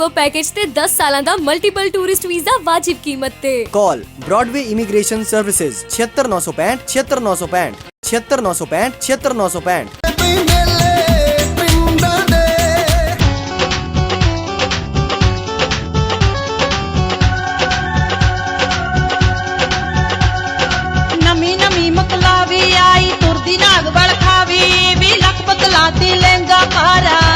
Tour package ਤੇ 10 ਸਾਲਾਂ ਦਾ ਮਲਟੀਪਲ ਟੂਰਿਸਟ ਵੀਜ਼ਾ ਵਾਜਿਬ ਕੀਮਤ ਤੇ। ਕਾਲ ਬ੍ਰਾਡਵੇ ਇਮੀਗ੍ਰੇਸ਼ਨ ਸਰਵਿਸਿਜ਼ 76965 76965 76965 76965 ਖਾਵੇ ਵੀ ਲੱਖ ਬਦਲਾ ਤੇ ਲਹਿੰਗਾ ਪਾਰਾ।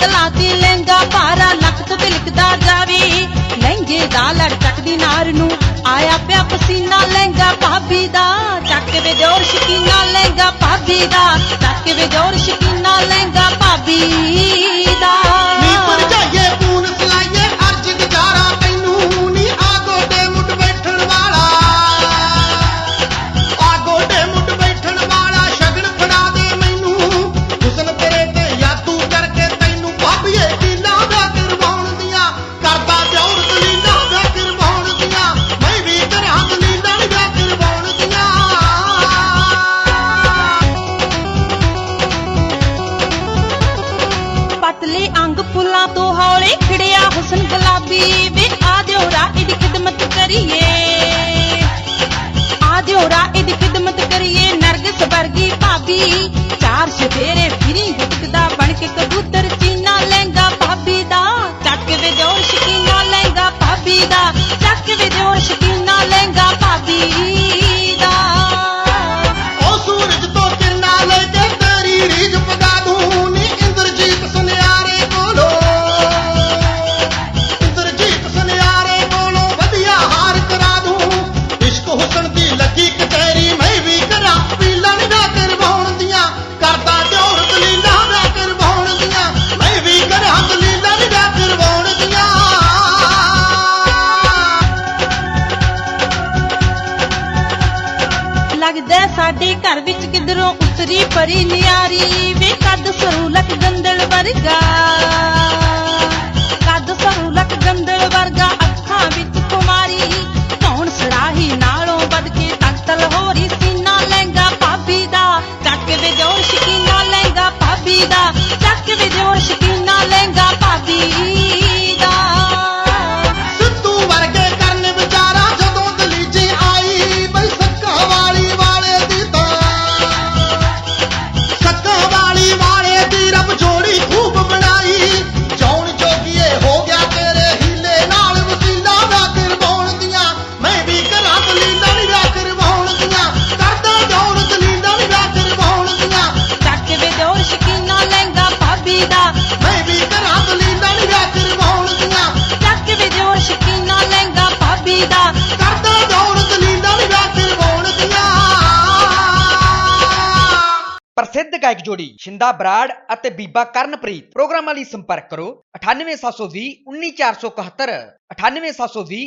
ਬਦਲਾ ਤੇ ਲੈਂਦਾ ਭਾਰਾ ਲੱਖ ਤੋਂ ਤਿਲਕਦਾ ਜਾਵੇ। ਲਹਿੰਗੇ ਦਾ ਲੜ ਚੱਕਦੀ ਨਾਰ ਨੂੰ ਆਇਆ ਪਿਆ ਪਸੀਨਾ। ਲਹਿੰਗਾ ਭਾਬੀ ਦਾ ਚੱਕ ਵੇ ਜੋਰ ਸ਼ਕੀਨਾ। ਲਹਿੰਗਾ ਭਾਬੀ ਦਾ ਚੱਕ ਵੇ ਜੋਰ ਸ਼ਕੀਨਾ। ਲਹਿੰਗਾ ਭਾਬੀ ਦਾ। ਲੈਕ ਜੋੜੀ ਸ਼ਿੰਦਾ ਬਰਾੜ ਅਤੇ ਬੀਬਾ ਕਰਨਪ੍ਰੀਤ। ਪ੍ਰੋਗਰਾਮ ਲਈ ਸੰਪਰਕ ਕਰੋ 98720 19471 98720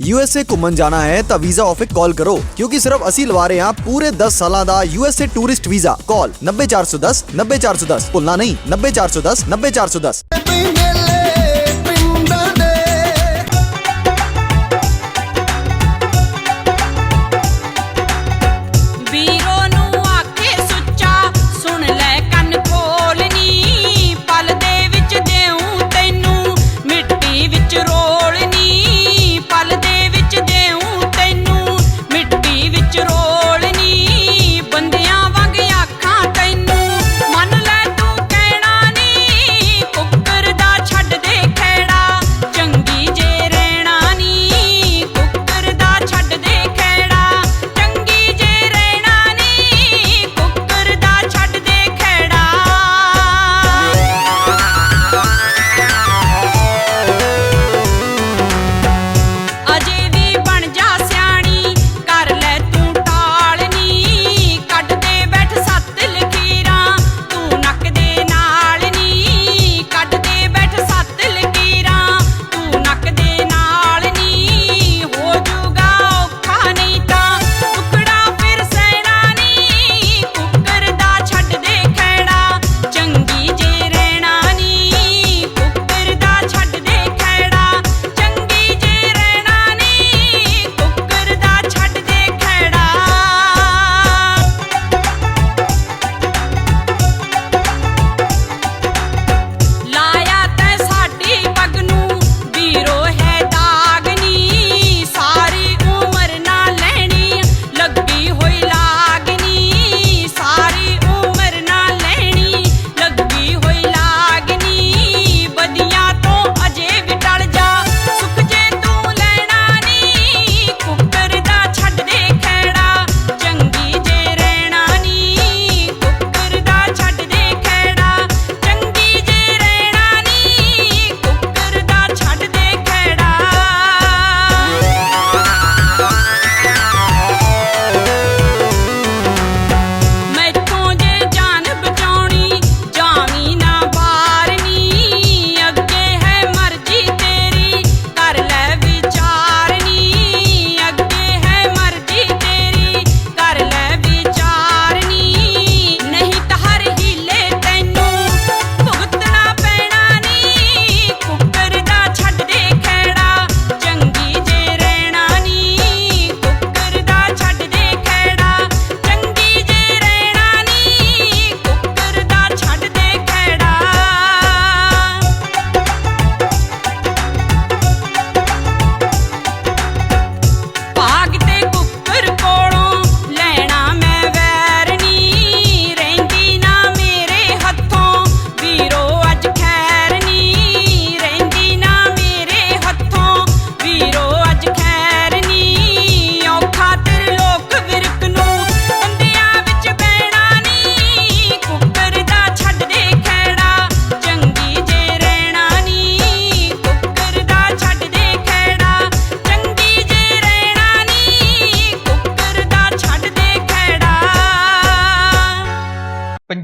यूएसए घूमन जाना है तो वीज़ा ऑफ़िस कॉल करो क्योंकि सिर्फ़ असि लवा रहे हैं पूरे 10 साल का यूएसए टूरिस्ट वीज़ा कॉल 90410 90410 भूलना नहीं 90410 90410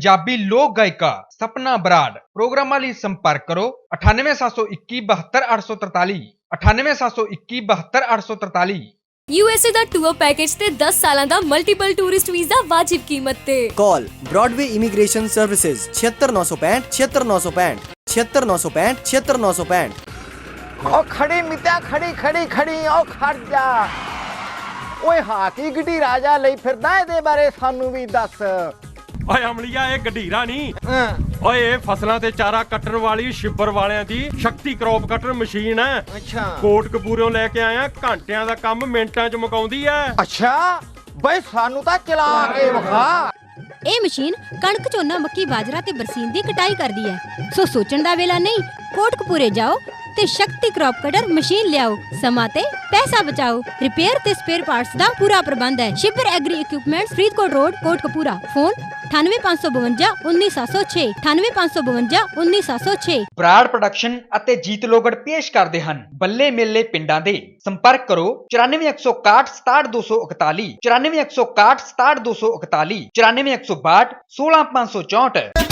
ਪੰਜਾਬੀ ਲੋਕ ਗਾਇਕਾ ਸਪਨਾ ਬਰਾੜ। ਪ੍ਰੋਗਰਾਮਾਂ ਲਈ ਸੰਪਰਕ ਕਰੋ 9871272843 9871272843 ਯੂਐਸਏ ਦਾ ਟੂਰ ਪੈਕੇਜ ਤੇ 10 ਸਾਲਾਂ ਦਾ ਮਲਟੀਪਲ ਟੂਰਿਸਟ ਵੀਜ਼ਾ ਵਾਜਿਬ ਕੀਮਤ ਤੇ। ਕਾਲ ਬ੍ਰਾਡਵੇ ਇਮੀਗ੍ਰੇਸ਼ਨ ਸਰਵਿਸਿਜ਼ 76965 76965 76965 76965 ਓ ਖੜੀ ਮਿੱਤਾ ਖੜੀ ਖੜੀ ਖੜੀ ਓ ਖੜ ਜਾ। ਓਏ ਹਾਕੀ ਗਟੀ ਰਾਜਾ ਲਈ ਫਿਰਦਾ ਇਹਦੇ ਬਾਰੇ ਸਾਨੂੰ ਵੀ ਦੱਸ। ਓਏ ਅਮਲੀਆ ਇਹ ਗਢੀਰਾ ਨਹੀਂ। ਓਏ ਇਹ ਫਸਲਾਂ ਤੇ ਚਾਰਾ ਕੱਟਣ ਵਾਲੀ ਸ਼ਿਬਰ ਵਾਲਿਆਂ ਦੀ ਸ਼ਕਤੀ ਕ੍ਰੌਪ ਕਟਰ ਮਸ਼ੀਨ ਹੈ। ਅੱਛਾ। ਕੋਟ ਕਪੂਰੋਂ ਲੈ ਕੇ ਆਇਆ ਘੰਟਿਆਂ ਦਾ ਕੰਮ ਮਿੰਟਾਂ 'ਚ ਮੁਕਾਉਂਦੀ ਐ ਅੱਛਾ ਬਈ ਸਾਨੂੰ ਤਾਂ ਚਲਾ ਕੇ ਵਿਖਾ। ਇਹ ਮਸ਼ੀਨ ਕਣਕ ਝੋਨਾ ਮੱਕੀ ਬਾਜਰਾ ਤੇ ਬਰਸੀਨ ਦੀ ਕਟਾਈ ਕਰਦੀ ਹੈ। ਸੋ ਸੋਚਣ ਦਾ ਵੇਲਾ ਨਹੀਂ ਕੋਟਕਪੂਰੇ ਜਾਓ ਤੇ ਸ਼ਕਤੀ ਕ੍ਰੌਪ ਕਟਰ ਮਸ਼ੀਨ ਲਿਆਓ। ਸਮਾਂ ਤੇ ਪੈਸਾ ਬਚਾਓ। ਰਿਪੇਅਰ ਤੇ ਸਪੇਅਰ ਪਾਰਟਸ ਦਾ ਪੂਰਾ ਪ੍ਰਬੰਧ ਹੈ। Shibar agri equipments Faridkot road Kotkapura phone 98552 19706 98552 19706 Brar production ਅਤੇ ਜੀਤ ਲੋਗੜ ਪੇਸ਼ ਕਰਦੇ ਹਨ। ਬੱਲੇ ਮੇਲੇ ਪਿੰਡਾਂ ਦੇ। ਸੰਪਰਕ ਕਰੋ 9416676241 9416676241 94162 16564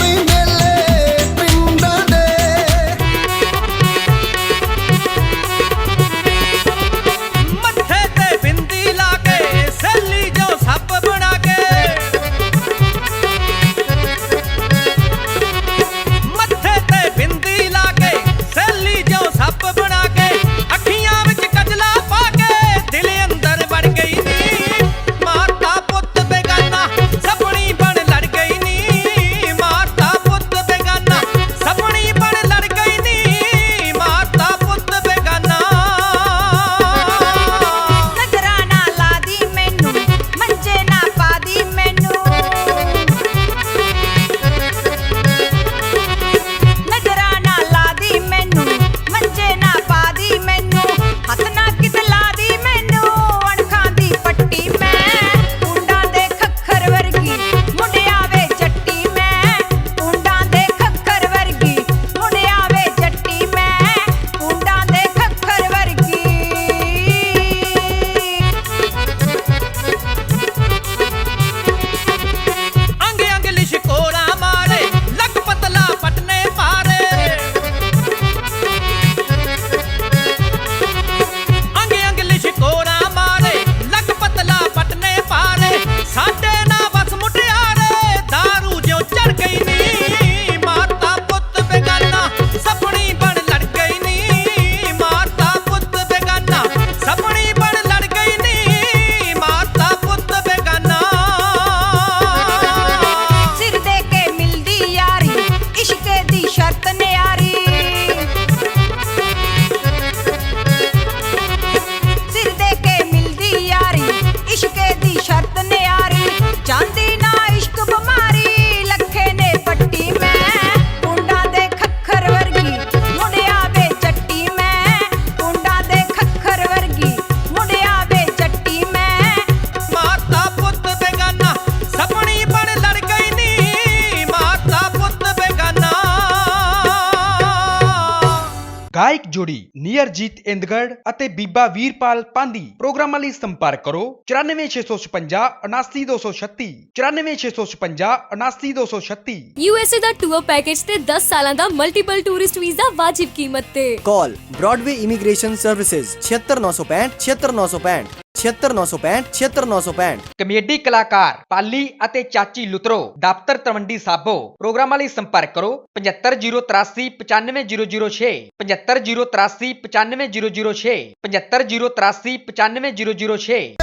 guy ਮਾਈਕ ਜੋੜੀ ਨੀਅਰਜੀਤ ਇੰਦਗੜ ਅਤੇ ਬੀਬਾ ਵੀਰਪਾਲ ਪਾਂਦੀ ਪ੍ਰੋਗਰਾਮਾਂ ਲਈ ਸੰਪਰਕ ਕਰੋ 94656 79236 94656 79236 ਯੂਐਸਏ ਦਾ ਟੂਰ ਪੈਕੇਜ ਤੇ 10 ਸਾਲਾਂ ਦਾ ਮਲਟੀਪਲ ਟੂਰਿਸਟ ਵੀਜ਼ਾ ਵਾਜਿਬ ਕੀਮਤ ਤੇ। Call Broadway immigration services 76965 76965 76965 comedy ਕਲਾਕਾਰ ਪਾਲੀ ਅਤੇ ਚਾਚੀ ਲੁਤਰੋ ਦਫ਼ਤਰ ਤਰਵੰਡੀ ਸਾਬੋ। ਪ੍ਰੋਗਰਾਮਾਂ ਲਈ ਸੰਪਰਕ ਕਰੋ 7508395006 75 75083 95006 75083 95006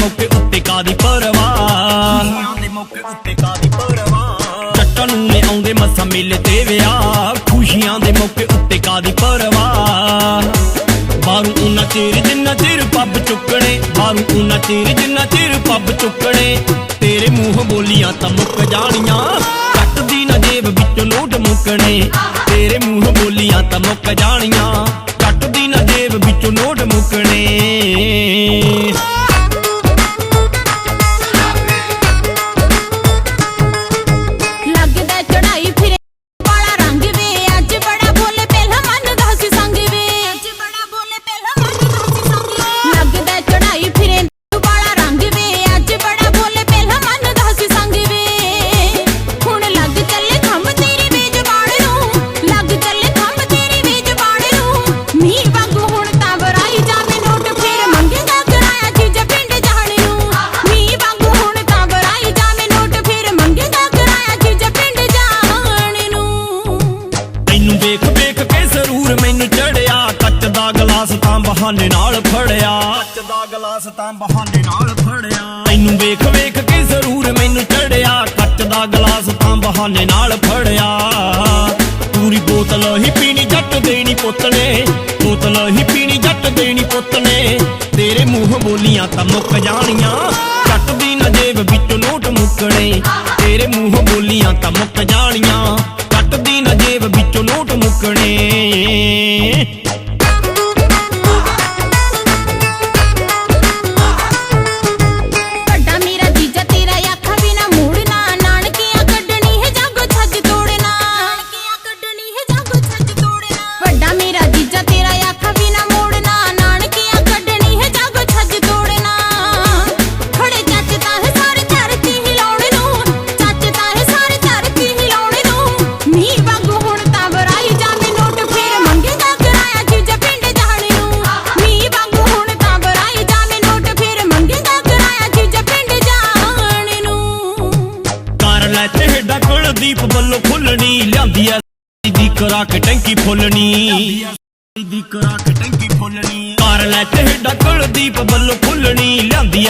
ਮੌਕੇ ਉੱਤੇ ਕਾਦੀ ਪਰਵਾਹ? ਖੁਸ਼ੀਆਂ ਦੇ ਮੌਕੇ ਉੱਤੇ ਕਾਦੀ ਪਰਵਾਹ ਚੱਟਣ ਨੇ ਆਉਂਦੇ ਹਾਸਾ ਮਿਲ ਤੇ ਵਿਆਹ। ਖੁਸ਼ੀਆਂ ਦੇ ਮੌਕੇ ਉੱਤੇ ਕਾਦੀ ਪਰਵਾਹ? ਬਾਰੂ ਉਨਾ ਚਿਰ ਜਿੰਨਾ ਚਿਰ ਪੱਬ ਚੁੱਕਣੇ ਬਾਰੂ ਉਨਾ ਚਿਰ ਜਿੰਨਾ ਚਿਰ ਪੱਬ ਚੁੱਕਣੇ, ਤੇਰੇ ਮੂੰਹ ਬੋਲੀਆਂ ਤਾਂ ਮੁੱਕ ਜਾਣੀਆਂ। ਕੱਟਦੀ ਨਾ ਜੇਬ ਵਿੱਚੋਂ ਨੋਟ ਮੁੱਕਣੇ, ਤੇਰੇ ਮੂੰਹ ਬੋਲੀਆਂ ਤਾਂ ਮੁੱਕ ਜਾਣੀਆਂ। ਕੱਟਦੀ ਨਾ ਜੇਬ ਵਿੱਚੋਂ ਨੋਟ ਮੁੱਕਣੇ। ਪੀਣੀ ਦੇਣੀ ਪੁੱਤ ਨੇ। ਤੇਰੇ ਮੂੰਹ ਬੋਲੀਆਂ ਤਾਂ ਮੁੱਕ ਜਾਣੀਆਂ। ਜੱਟ ਦੀ ਨਾ ਜੇਬ ਵਿੱਚੋਂ ਨੋਟ ਮੁੱਕਣੇ। ਤੇਰੇ ਮੂੰਹ ਬੋਲੀਆਂ ਤਾਂ ਮੁੱਕ ਜਾਣੀਆਂ। ਜੱਟ ਦੀ ਨਾ ਜੇਬ ਵਿੱਚੋਂ ਨੋਟ ਮੁੱਕਣੇ। ਫੁੱਲਣੀ ਦੀ ਕਰਾ ਕੇ ਟੈਂਕੀ ਫੁੱਲਣੀ ਕਰ ਲੈ ਤੇਡਾ ਕੁਲਦੀਪ ਵੱਲੋਂ ਖੁੱਲਣੀ ਲਿਆਂਦੀ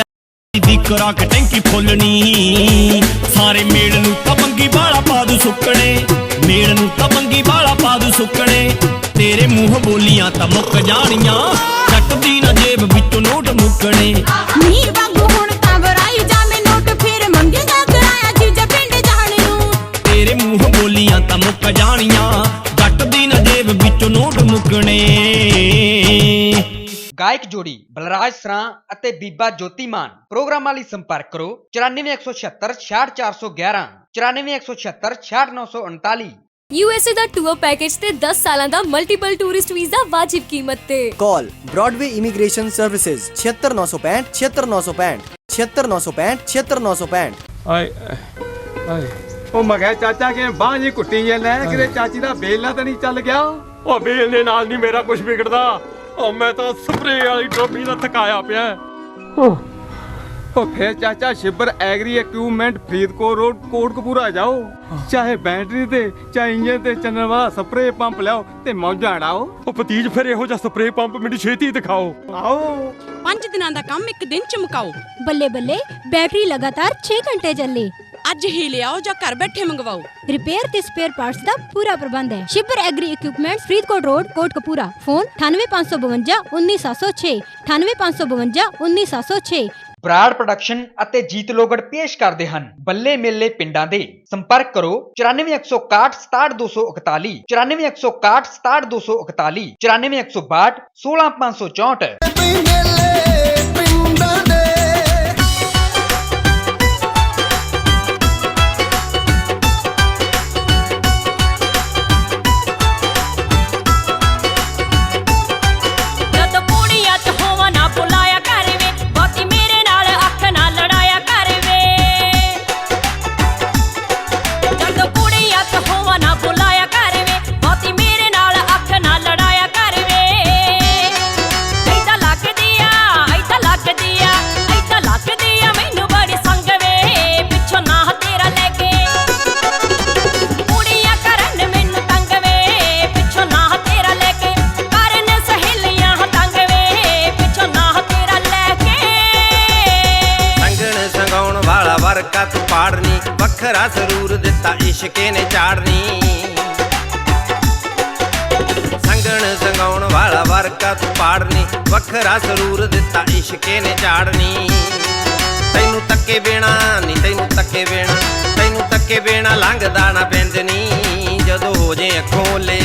ਦੀ ਕਰਾ ਕੇ ਟੈਂਕੀ ਫੁੱਲਣੀ ਸਾਰੇ ਮੇਲ ਨੂੰ ਤਾਂ ਮੰਗੀ ਬਾਲਾ ਪਾ ਦੂ ਸੁੱਕਣੇ। ਮੇਲ ਨੂੰ ਤਾਂ ਮੰਗੀ ਬਾਲਾ ਪਾ ਦੂ ਸੁੱਕਣੇ। ਤੇਰੇ ਮੂੰਹ ਬੋਲੀਆਂ ਤਾਂ ਮੁੱਕ ਜਾਣੀਆਂ। ਜੱਟ ਦੀ ਨਾ ਜੇਬ ਵਿੱਚੋਂ ਨੋਟ ਮੁੱਕਣੇ। ਮੀਂਹ ਵਾਂਗੂ ਹੁਣ ਤਾਂ ਵਰਾਈ ਜਾਵੇ ਨੋਟ ਫਿਰ ਮੰਗੇਗਾ ਕਿਰਾਇਆ ਜੀਜਾ ਪਿੰਡ ਜਾਣ ਨੂੰ। ਤੇਰੇ ਮੂੰਹ ਬੋਲੀਆਂ ਤਾਂ ਮੁੱਕ ਜਾਣੀਆਂ। ਗਾਇਕ ਜੋੜੀ ਬਲਰਾਜ ਸਰਾਂ ਅਤੇ ਬੀਬਾ ਜੋਤੀ ਪ੍ਰੋਗਰਾਮਾਂ ਲਈ ਸੰਪਰਕ ਕਰੋ 9416766411 9416766949 ਯੂਐਸਏ ਦਾ ਟੂਰ ਪੈਕੇਜ ਤੇ 10 ਸਾਲਾਂ ਦਾ ਮਲਟੀਪਲ ਟੂਰਿਸਟ ਵੀਜ਼ਾ ਵਾਜਿਬ ਕੀਮਤ ਤੇ। ਕਾਲ ਬ੍ਰਾਡਵੇ ਇਮੀਗ੍ਰੇਸ਼ਨ ਸਰਵਿਸਿਜ਼ 76965 76965 76965 76965 ਆਏ ਆਏ ਉਹ ਮਗਾ ਚਾਚਾ ਕਿ ਬਾਹ ਜੀ ਕੁੱਟੀ ਜਾਂਦਾ ਕਿਤੇ ਚਾਚੀ ਦਾ ਬੇਲ ਨਾ ਤਾਂ ਨਹੀਂ ਚੱਲ ਗਿਆ? ਉਹ ਬੇਲ ਦੇ ਨਾਲ ਨਹੀਂ ਮੇਰਾ ਕੁਝ ਵਿਗੜਦਾ। ਉਹ ਮੈਂ ਤਾਂ ਸਪਰੇ ਵਾਲੀ ਟੋਪੀ ਦਾ ਥਕਾਇਆ ਪਿਆ। ਉਹ ਫੇਰ ਚਾਚਾ Shibar agri equipment Faridkot road Kotkapura ਜਾਓ। ਚਾਹੇ ਬੈਟਰੀ ਤੇ ਚਾਹੇ ਇੰਜਨ ਤੇ ਚੱਲਣ ਵਾਲਾ ਸਪਰੇ ਪੰਪ ਲਿਆਓ ਤੇ ਮੌਜਾਂ ਉਡਾਓ। ਉਹ ਭਤੀਜ ਫਿਰ ਇਹੋ ਜਿਹਾ ਸਪਰੇ ਪੰਪ ਮੈਨੂੰ ਛੇਤੀ ਦਿਖਾਓ। ਆਓ। ਪੰਜ ਦਿਨਾਂ ਦਾ ਕੰਮ ਇੱਕ ਦਿਨ ਚ ਮੁਕਾਓ। ਬੱਲੇ ਬੱਲੇ ਬੈਟਰੀ ਲਗਾਤਾਰ 6 ਘੰਟੇ ਚੱਲੇ। ਅੱਜ ਹੀ ਲਿਆਓ ਜਾਂ ਘਰ ਬੈਠੇ ਮੰਗਵਾਓ। ਰਿਪੇਅਰ ਤੇ ਸਪੇਅਰ ਪਾਰਟਸ ਦਾ ਪੂਰਾ ਪ੍ਰਬੰਧ ਹੈ। Shipper agri equipments Faridkot road Kotkapura phone 98552 19706 98552 19706 Brar production ਅਤੇ ਜੀਤ ਲੋਗੜ ਪੇਸ਼ ਕਰਦੇ ਹਨ। ਬੱਲੇ ਮੇਲੇ ਪਿੰਡਾਂ ਦੇ। ਸੰਪਰਕ ਕਰੋ 94161 67241 94161 67241 94162 16564 ਪਿੰਡਾਂ ਦੇ ਪਾੜਨੀ, ਵੱਖਰਾ ਸਰੂਰ ਦਿੱਤਾ ਇਸ਼ਕੇ ਨੇ ਚਾੜਨੀ। ਸੰਗਣ ਸੰਗਾਉਣ ਵਾਲਾ ਵਰਕਾ ਤੂੰ ਪਾੜਨੀ, ਵੱਖਰਾ ਸਰੂਰ ਦਿੱਤਾ ਇਸ਼ਕੇ ਨੇ ਚਾੜਨੀ। ਤੈਨੂੰ ਤੱਕੇ ਬਿਨਾ ਨਹੀਂ ਤੈਨੂੰ ਤੱਕੇ ਬਿਨਾ, ਤੈਨੂੰ ਤੱਕੇ ਬਿਨਾ ਲੰਘਦਾ ਨਾ ਬਿੰਦਨੀ ਜਦੋਂ ਹੋ ਜੇ ਅੱਖੋਂ ਲੈ।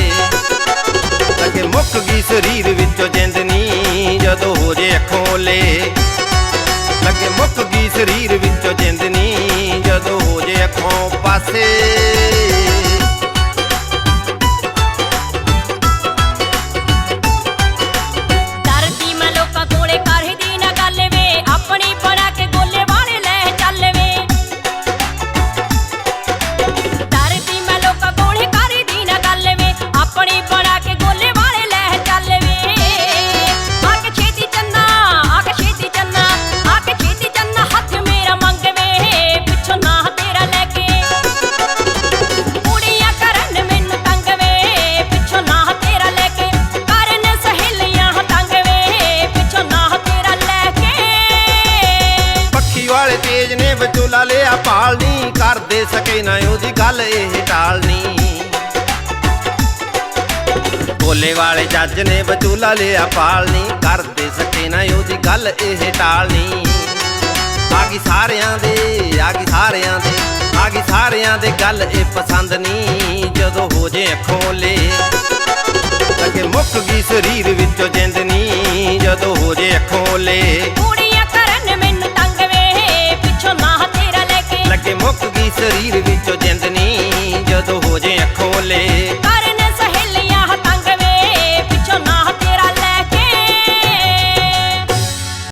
ਲੱਗੇ ਮੁੱਕ ਗਈ ਸਰੀਰ ਵਿੱਚੋਂ ਜਿੰਦਨੀ ਜਦੋਂ ਹੋ ਜੇ ਅੱਖੋਂ ਲੱਗੇ ਮੁੱਕ ਗਈ ਸਰੀਰ ਵਿੱਚੋਂ ਜਿੰਦਨੀ ਜਦੋਂ ਹੋ ਜੇ ਅੱਖੋਂ ਪਾਸੇ। ਇਹ ਟਾਲਨੀ ਆ ਗਈ ਸਾਰਿਆਂ ਦੇ ਆ ਗਈ ਸਾਰਿਆਂ ਦੇ ਆ ਗਈ ਸਾਰਿਆਂ ਦੇ ਗੱਲ ਇਹ ਪਸੰਦ ਨਹੀਂ ਜਦੋਂ ਹੋ ਜੇ ਅੱਖੋਂ ਲੈ ਲੱਗੇ ਮੁੱਕ ਗਈ ਸਰੀਰ ਵਿੱਚੋਂ ਜਿੰਦਨੀ ਜਦੋਂ ਹੋ ਜੇ ਅੱਖੋਂ ਲੈ ਕੁੜੀਆਂ ਕਰਨ ਮੈਨੂੰ ਤੰਗ ਵੇ ਪਿੱਛੋਂ ਨਾ ਤੇਰਾ ਲੈ ਕੇ। ਲੱਗੇ ਮੁੱਕ ਗਈ ਸਰੀਰ ਵਿੱਚੋਂ ਜਿੰਦਨੀ ਜਦੋਂ ਹੋ ਜੇ ਅੱਖੋਂ ਲੈ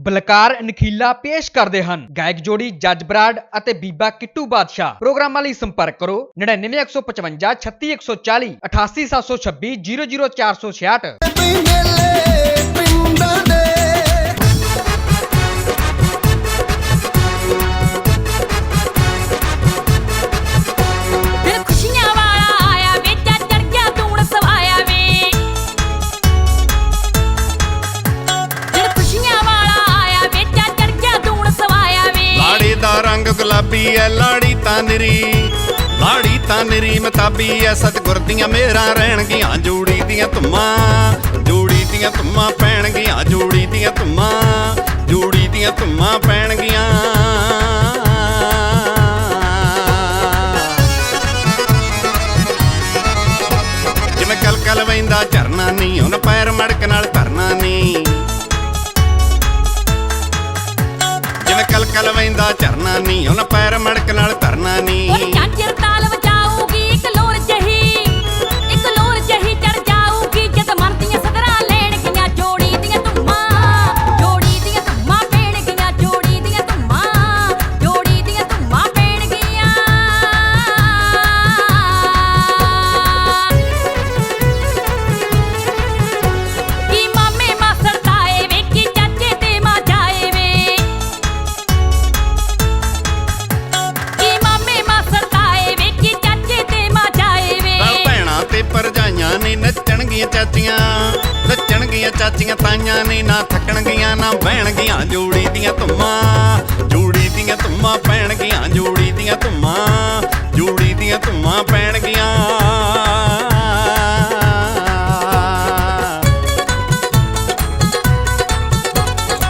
ਬਲਕਾਰ ਨਖੀਲਾ ਪੇਸ਼ ਕਰਦੇ ਹਨ। ਗਾਇਕ ਜੋੜੀ ਜੱਜ ਬਰਾੜ ਅਤੇ ਬੀਬਾ ਕਿੱਟੂ ਬਾਦਸ਼ਾਹ। ਪ੍ਰੋਗਰਾਮਾਂ ਲਈ ਸੰਪਰਕ ਕਰੋ 99155 36140 88726 00466 ਨਿਰੀ ਐ ਸਤਿਗੁਰ ਦੀਆਂ, ਮੇਰਾ ਰਹਿਣਗੀਆਂ ਜੋੜੀ ਦੀਆਂ ਧੁੰਮਾਂ। ਜੋੜੀ ਦੀਆਂ ਧੁੰਮਾਂ ਪੈਣਗੀਆਂ ਜੋੜੀ ਦੀਆਂ ਧੁੰਮਾਂ। ਜੋੜੀ ਦੀਆਂ ਧੁੰਮਾਂ ਪੈਣਗੀਆਂ ਜਿਵੇਂ ਕਲ ਕਲ ਵੈਂਦਾ ਝਰਨਾ ਨਹੀਂ ਹੁਣ ਪੈਰ ਮੜਕ ਨਾਲ ਧਰਨਾ ਨਹੀਂ ਜਿਵੇਂ ਕਲ ਕਲ ਵੈਂਦਾ ਝਰਨਾ ਨਹੀਂ ਹੁਣ ਪੈਰ ਮੜਕ ਨਾਲ ਧਰਨਾ ਉਹ ਚਾਂਚਰ ਤਾਲ ਚਾਚੀਆਂ ਨੱਚਣਗੀਆਂ ਚਾਚੀਆਂ, ਤਾਈਆਂ ਨੇ ਨਾ ਥੱਕਣਗੀਆਂ, ਨਾ ਬਹਿਣਗੀਆਂ ਜੋੜੀ ਦੀਆਂ ਧੁੰਮਾਂ। ਜੋੜੀ ਦੀਆਂ ਧੁੰਮਾਂ ਪੈਣਗੀਆਂ, ਜੋੜੀ ਦੀਆਂ ਧੁੰਮਾਂ। ਜੋੜੀ ਦੀਆਂ ਧੁੰਮਾਂ ਪੈਣਗੀਆਂ।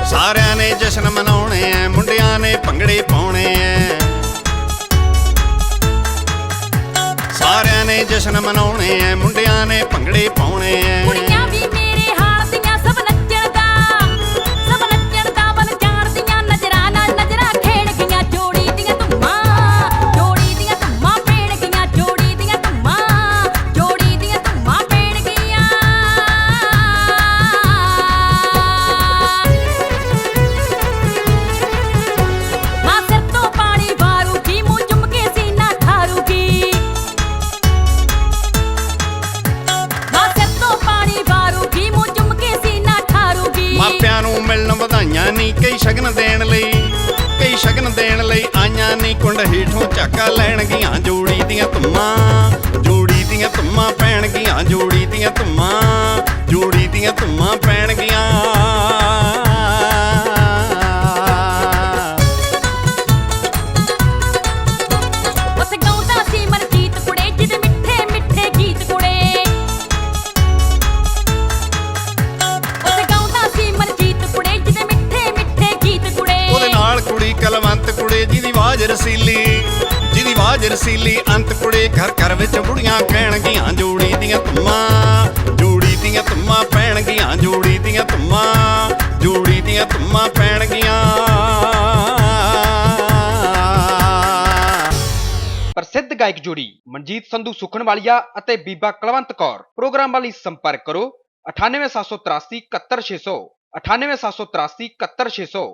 ਸਾਰਿਆਂ ਨੇ ਜਸ਼ਨ ਮਨਾਉਣੇ ਐ, ਮੁੰਡਿਆਂ ਨੇ ਭੰਗੜੇ ਪਾਉਣੇ ਜਸ਼ਨ ਮਨਾਉਣੇ ਐ ਮੁੰਡਿਆਂ ਨੇ ਭੰਗੜੇ ਪਾਉਣੇ ਐ। ਕੁੜੀਆਂ ਵੀ ਰਸੀਲੀ, ਜਿਹਦੀ ਆਵਾਜ਼ ਰਸੀਲੀ, ਅੰਤ ਕੁੜੇ ਘਰ ਘਰ ਵਿੱਚ ਬੁੜੀਆਂ ਕਹਿਣਗੀਆਂ, ਜੋੜੀ ਦੀਆਂ ਧੁੰਮਾਂ ਜੋੜੀ ਦੀਆਂ ਧੁੰਮਾਂ ਪੈਣਗੀਆਂ, ਜੋੜੀ ਦੀਆਂ ਧੁੰਮਾਂ ਜੋੜੀ ਦੀਆਂ ਧੁੰਮਾਂ ਪੈਣਗੀਆਂ। ਪ੍ਰਸਿੱਧ ਗਾਇਕ ਜੋੜੀ ਮਨਜੀਤ ਸੰਧੂ ਸੁਖਨਵਾਲੀਆ ਅਤੇ ਬੀਬਾ ਕੁਲਵੰਤ ਕੌਰ। ਪ੍ਰੋਗਰਾਮ ਵਾਲੀ ਸੰਪਰਕ ਕਰੋ। 98783 71600 98783 71600